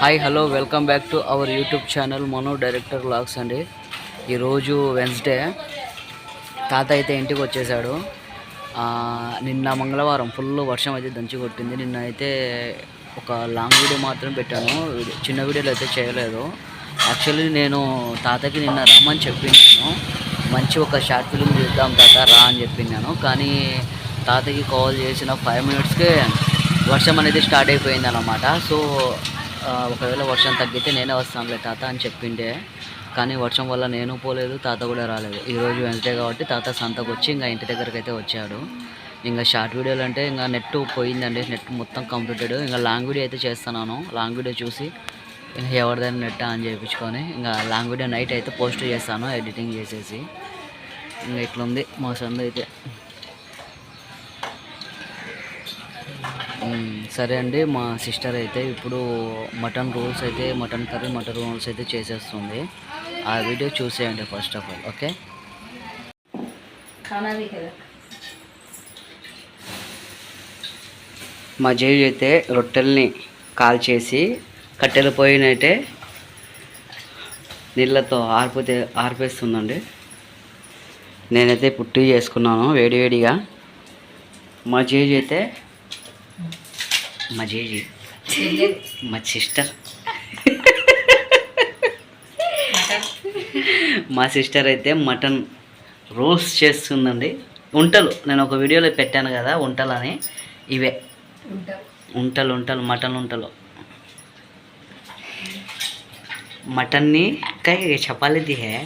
Hi hello welcome back to our YouTube channel Mano director vlogs అండి. ఈరోజు Wednesday తాత అయితే ఇంటికి వచ్చేసాడు. నిన్న మంగళవారం ఫుల్ వర్షం అయితే దంచి కొట్టింది. నిన్న అయితే ఒక లాంగ్ వీడియో మాత్రం పెట్టాను. చిన్న వీడియోలు అయితే చేయలేదు. యాక్చువల్లీ నేను తాతకి నిన్న రమ్మని చెప్పినాను. మంచి ఒక షార్ట్ ఫిల్మ్ చూద్దాం తాత రా అని చెప్పినాను. కానీ తాతకి కాల్ చేసిన ఫైవ్ మినిట్స్కే వర్షం అనేది స్టార్ట్ అయిపోయింది అనమాట సో ఒకవేళ వర్షం తగ్గితే నేనే వస్తానులే తాత అని చెప్పిండే. కానీ వర్షం వల్ల నేను పోలేదు తాత కూడా రాలేదు. ఈరోజు వెన్స్డే కాబట్టి తాత సంతకు వచ్చి ఇంకా ఇంటి దగ్గరికి అయితే వచ్చాడు. ఇంకా షార్ట్ వీడియోలు అంటే ఇంకా నెట్ పోయిందండి. నెట్ మొత్తం కంప్లీటెడ్. ఇంకా లాంగ్ వీడియో అయితే చేస్తున్నాను. లాంగ్ వీడియో చూసి ఇంకా ఎవరిదైనా నెట్ ఆన్ చేయించుకొని ఇంకా లాంగ్ వీడియో నైట్ అయితే పోస్ట్ చేస్తాను ఎడిటింగ్ చేసేసి. ఇంకా ఇట్లుంది మా సందు అయితే సరే అండి మా సిస్టర్ అయితే ఇప్పుడు మటన్ రోల్స్ అయితే మటన్ కర్రీ మటన్ రోల్స్ అయితే చేసేస్తుంది. ఆ వీడియో చూసేయండి ఫస్ట్ ఆఫ్ ఆల్ ఓకే? మా జేజు అయితే రొట్టెల్ని కాల్చేసి కట్టెలు పోయినైతే నీళ్ళతో ఆరిపోతే ఆరిపేస్తుందండి. నేనైతే పుట్టి చేసుకున్నాను చేసుకున్నాను వేడివేడిగా మా జేజు అయితే మా జేజీ మా సిస్టర్ మా సిస్టర్ అయితే మటన్ రోస్ట్ చేస్తుందండి ఉంటలు నేను ఒక వీడియోలో పెట్టాను కదా ఉంటలని ఇవే ఉంటలు ఉంటలు మటన్ ఉంటలు मटनी कहीं छपा लेती है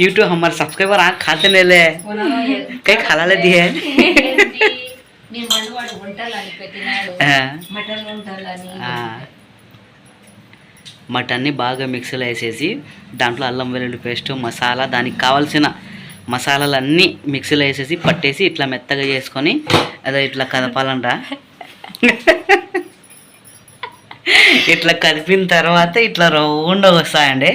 यूट्यूब हमारे सब्सक्राइबर आँख खाते नहीं ले कहीं खाला लेती है మటన్. మటన్ని బాగా మిక్సీలో వేసేసి దాంట్లో అల్లం వెల్లుల్లి పేస్ట్ మసాలా దానికి కావాల్సిన మసాలాలన్నీ మిక్సీలో వేసేసి పట్టేసి ఇట్లా మెత్తగా చేసుకొని అదే ఇట్లా కదపాలంట. ఇట్లా కదిపిన తర్వాత ఇట్లా రౌండ్ వస్తాయండి.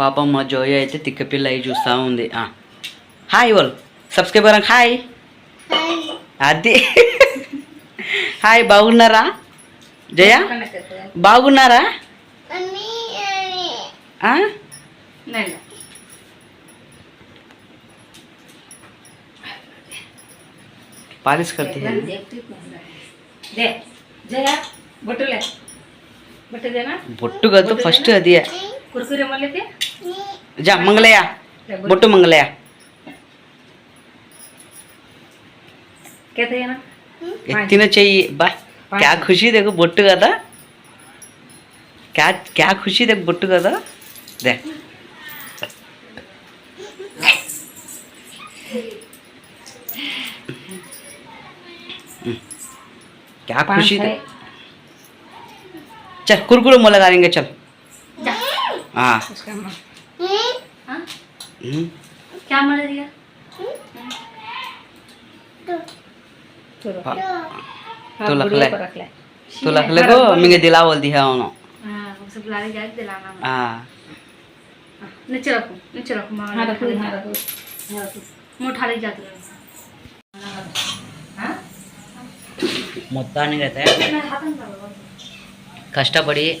పాపం మా జోయ అయితే తిక్కపిల్ల అయి చూస్తూ ఉంది. హాయ్ వాళ్ళు సబ్స్క్రైబర్ హాయ్. అది హాయ్ బాగున్నారా? జయ బాగున్నారా? పాలిష్ है దేనా బొట్టు కాదు ఫస్ట్ అది కుర్కురే మళ్ళీ जा मंगलया. मोटू मंगलया. कहते हैं ना? इतने चाहिए. वाह क्या खुशी देखो बोट्टू का था? क्या क्या खुशी देख बोट्टू का था? देख क्या खुशी देख चल कुरकुरे मोला डालेंगे चल. हम्म। हाँ? हम्म। क्या मर दिया? तू। लख ले। तू लख ले को तो मिंगे दिला बोल दिया है उन्हों हाँ उसे बुला दिलाना हाँ नीचे रखो नीचे रखो माँ। हाँ रखो हाँ रखो। हाँ, मोटा ले जाते हैं। हाँ? नहीं कष्ट पड़ी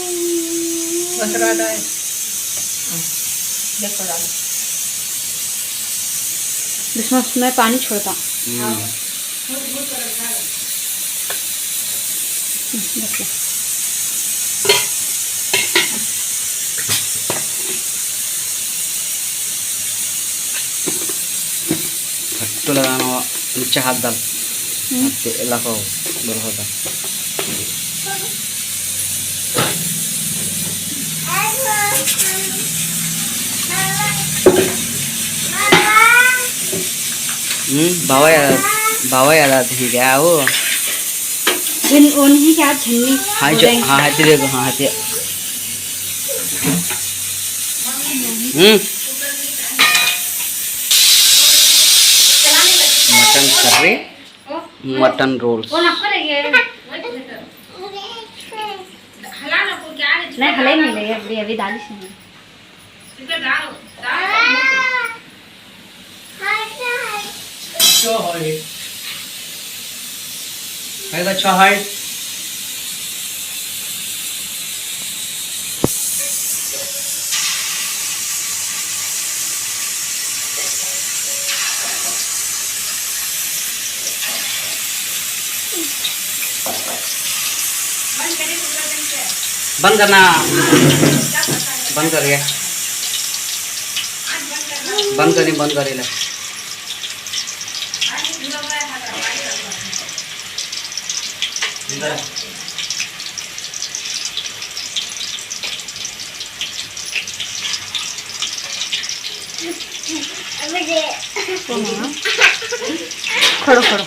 जिसमें पानी छोड़ता हूँ तो लगाना नीचे हाथ डाल इलाका हो होता हम्म, भावा यार भावा यार ठीक है वो? इन उन्हीं क्या छन्नी हाँ जो हाँ हाथी देखो हाँ हाथी हम्म। Mutton curry mutton rolls né? Falei, Mila, ia, ia virar a lixinha. Se pegar, tá? Tchau, Roy. Faz a tchau, Roy. बंद करना। बंद करिए बंद करी बंद करी ले। खड़ो खड़ो।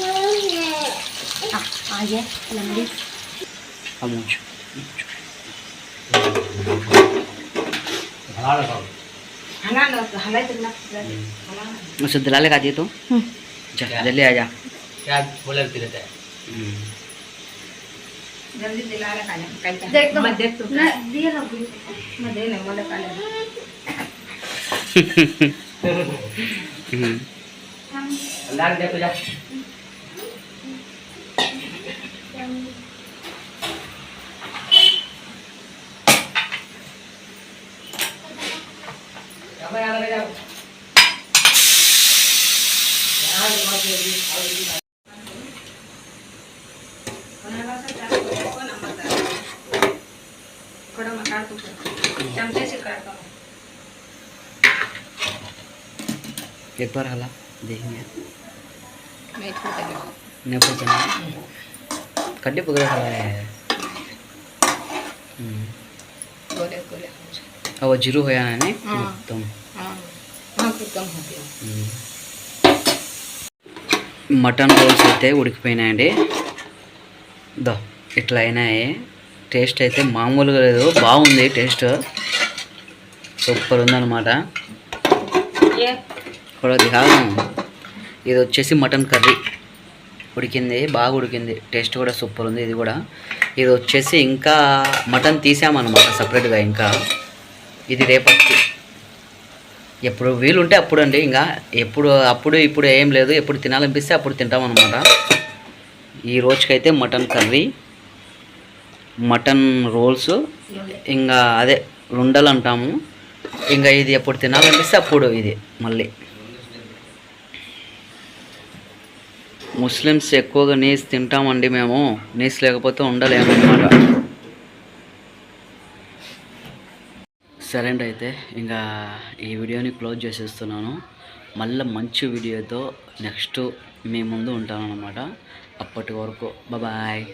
आ आ गया लंबी अमुच मुझसे दिला लेगा दी तो। जल्दी आ जा। क्या बोले रहता है। हम्म। जल्दी दिला रहा खाने देख तो। मत देख तो। ना दिया ना मैं दे नहीं बोले खाने हम्म। अल्लाह के देखो जा थोड़ा मैं काट दूँ चमचे से काटता हूँ एक बार हला देखेंगे। नहीं पता कड्डी पकड़ हला है। हम्म. गोले गोले అవ జిరు హోయానని ఆ. మొత్తం हाँ हाँ कुछ कम हो गया మ్మ్. మటన్ రోల్స్ అయితే ఉడికిపోయినాయండి దో ఇట్లా అయినాయి టేస్ట్ అయితే మామూలుగా లేదు బాగుంది టేస్ట్ సూపర్ ఉందన్నమాట ये కూడా దిగాను ఇది వచ్చేసి మటన్ కర్రీ ఉడికింది బాగా ఉడికింది టేస్ట్ కూడా సూపర్ ఉంది ఇది కూడా ఇది వచ్చేసి ఇంకా మటన్ తీసామన్నమాట సపరేట్గా ఇంకా ఇది రేపటికి. ఎప్పుడు వీలుంటే అప్పుడు అండి ఇంకా ఎప్పుడు అప్పుడు ఇప్పుడు ఏం లేదు ఎప్పుడు తినాలనిపిస్తే అప్పుడు తింటామన్నమాట. ఈ రోజుకైతే మటన్ కర్రీ మటన్ రోల్స్ ఇంకా అదే రుండలు అంటాము. ఇంకా ఇది ఎప్పుడు తినాలనిపిస్తే అప్పుడు ఇది మళ్ళీ. ముస్లిమ్స్ ఎక్కువగా నీస్ తింటామండి మేము నీస్ లేకపోతే ఉండలేము అన్నమాట సరే అండి అయితే ఇంకా ఈ వీడియోని క్లోజ్ చేసేస్తున్నాను. మళ్ళీ మంచి వీడియోతో నెక్స్ట్ మీ ముందు ఉంటాను అన్నమాట అప్పటి వరకు బాయ్